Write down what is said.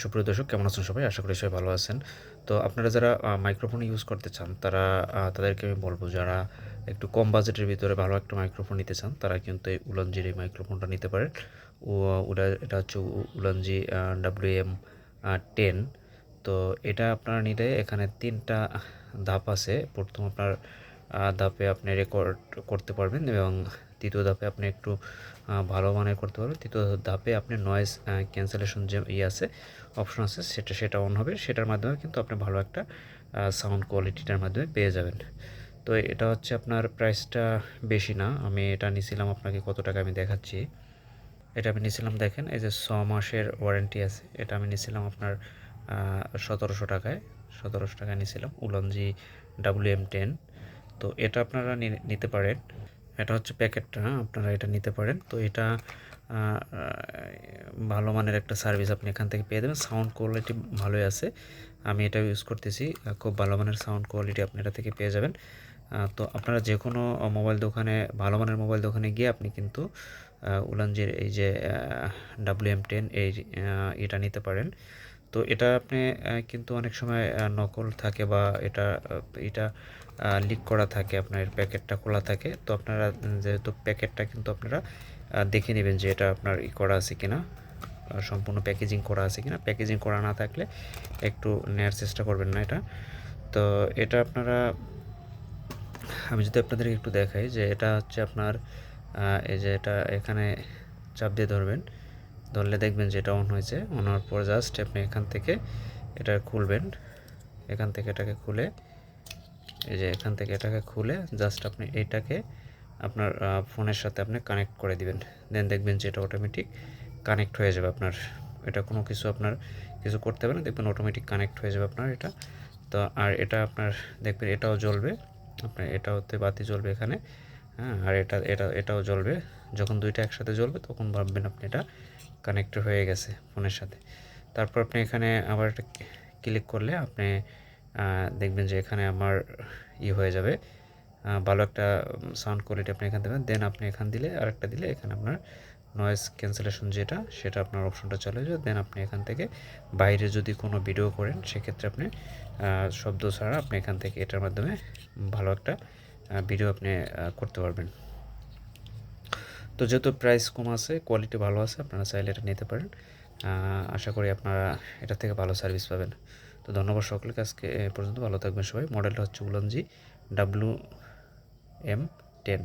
সুপ্রিয় দর্শক, কেমন আছেন সবাই? আশা করি সবাই ভালো আছেন। তো আপনারা যারা মাইক্রোফোন ইউজ করতে চান, তারা তাদেরকে আমি বলব, যারা একটু কম বাজেটের ভিতরে ভালো একটা মাইক্রোফোন নিতে চান, তারা কিন্তু এই উলানজির এই মাইক্রোফোনটা নিতে পারেন। ওটা এটা হচ্ছে উলানজি ডাব্লিউ এম টেন তো এটা আপনারা নিলে এখানে তিনটা ধাপ আছে। প্রথম আপনার ধাপে আপনি রেকর্ড করতে পারবেন এবং তৃতীয় ধাপে আপনি একটু ভালো মানের করতে পারবেন। তৃতীয় ধাপে আপনি নয়েজ ক্যান্সেলেশন যে ইয়ে আছে অপশন আছে, সেটা সেটা অন হবে। সেটার মাধ্যমে কিন্তু আপনি ভালো একটা সাউন্ড কোয়ালিটিটার মাধ্যমে পেয়ে যাবেন। তো এটা হচ্ছে আপনার প্রাইসটা বেশি না। আমি এটা নিয়েছিলাম আপনাকে কত টাকা আমি দেখাচ্ছি। এটা আমি নিয়েছিলাম দেখেন, এই যে ছ মাসের ওয়ারেন্টি আছে। এটা আমি নিয়েছিলাম আপনার সতেরোশো টাকায়। সতেরোশো টাকায় নিয়েছিলাম উলঞ্জি ডাব্লিউ এম টেন তো এটা আপনারা নিতে পারেন। এটা হচ্ছে প্যাকেটটা হ্যাঁ, আপনারা এটা নিতে পারেন। তো এটা ভালো মানের একটা সার্ভিস আপনি এখান থেকে পেয়ে যাবেন। সাউন্ড কোয়ালিটি ভালোই আছে। আমি এটা ইউজ করতেছি খুব ভালো মানের সাউন্ড কোয়ালিটি আপনি এটা থেকে পেয়ে যাবেন। তো আপনারা যে কোনো মোবাইল দোকানে ভালো মানের মোবাইল দোকানে গিয়ে আপনি কিন্তু উলানজির এই যে ডাব্লিউ এম টেন এই এটা নিতে পারেন। তো এটা আপনি কিন্তু অনেক সময় নকল থাকে বা এটা এটা লিক করা থাকে, আপনার এর প্যাকেটটা খোলা থাকে। তো আপনারা যেহেতু প্যাকেটটা কিন্তু আপনারা দেখে নেবেন যে এটা আপনার ই করা আছে কিনা সম্পূর্ণ প্যাকেজিং করা আছে কিনা। প্যাকেজিং করা না থাকলে একটু নেওয়ার চেষ্টা করবেন না এটা। তো এটা আপনারা, আমি যদি আপনাদেরকে একটু দেখাই যে এটা হচ্ছে আপনার এই যে এটা এখানে চাপ দিয়ে ধরবেন। ধরলে দেখবেন যে এটা অন হয়েছে। অন হওয়ার পর জাস্ট আপনি এখান থেকে এটা খুলবেন এখান থেকে এটাকে খুলে, এই যে এখান থেকে এটাকে খুলে জাস্ট আপনি এটাকে আপনার ফোনের সাথে আপনি কানেক্ট করে দিবেন। দেন দেখবেন যে এটা অটোমেটিক কানেক্ট হয়ে যাবে আপনার। এটা কোনো কিছু আপনার কিছু করতে হবে না, দেখবেন অটোমেটিক কানেক্ট হয়ে যাবে আপনার এটা। তো আর এটা আপনার, দেখবেন এটাও জ্বলবে, আপনার এটাওতে বাতি জ্বলবে এখানে। হ্যাঁ আর এটা এটা, এটাও জ্বলবে। যখন দুইটা একসাথে জ্বলবে, তখন ভাববেন আপনি এটা কানেক্ট হয়ে গেছে ফোনের সাথে। তারপর আপনি এখানে আবার একটা ক্লিক করলে আপনি দেখবেন যে এখানে আমার ই হয়ে যাবে। ভালো একটা সাউন্ড কোয়ালিটি আপনি এখান দেবেন। দেন আপনি এখান দিলে, আরেকটা দিলে এখানে আপনার নয়েজ ক্যান্সেলেশন যেটা, সেটা আপনার অপশনটা চলে যাবে। দেন আপনি এখান থেকে বাইরে যদি কোনো ভিডিও করেন, সেক্ষেত্রে আপনি শব্দ ছাড়া আপনি এখান থেকে এটার মাধ্যমে ভালো একটা ভিডিও আপনি করতে পারবেন। তো যেহেতু প্রাইস কম আছে কোয়ালিটি ভালো আছে, আপনারা চাইলে এটা নিতে পারেন। আশা করি আপনারা এটা থেকে ভালো সার্ভিস পাবেন। তো ধন্যবাদ সকলকে, আজকে পর্যন্ত ভালো থাকবেন সবাই। মডেলটা হচ্ছে উলঞ্জি ডাব্লু এম টেন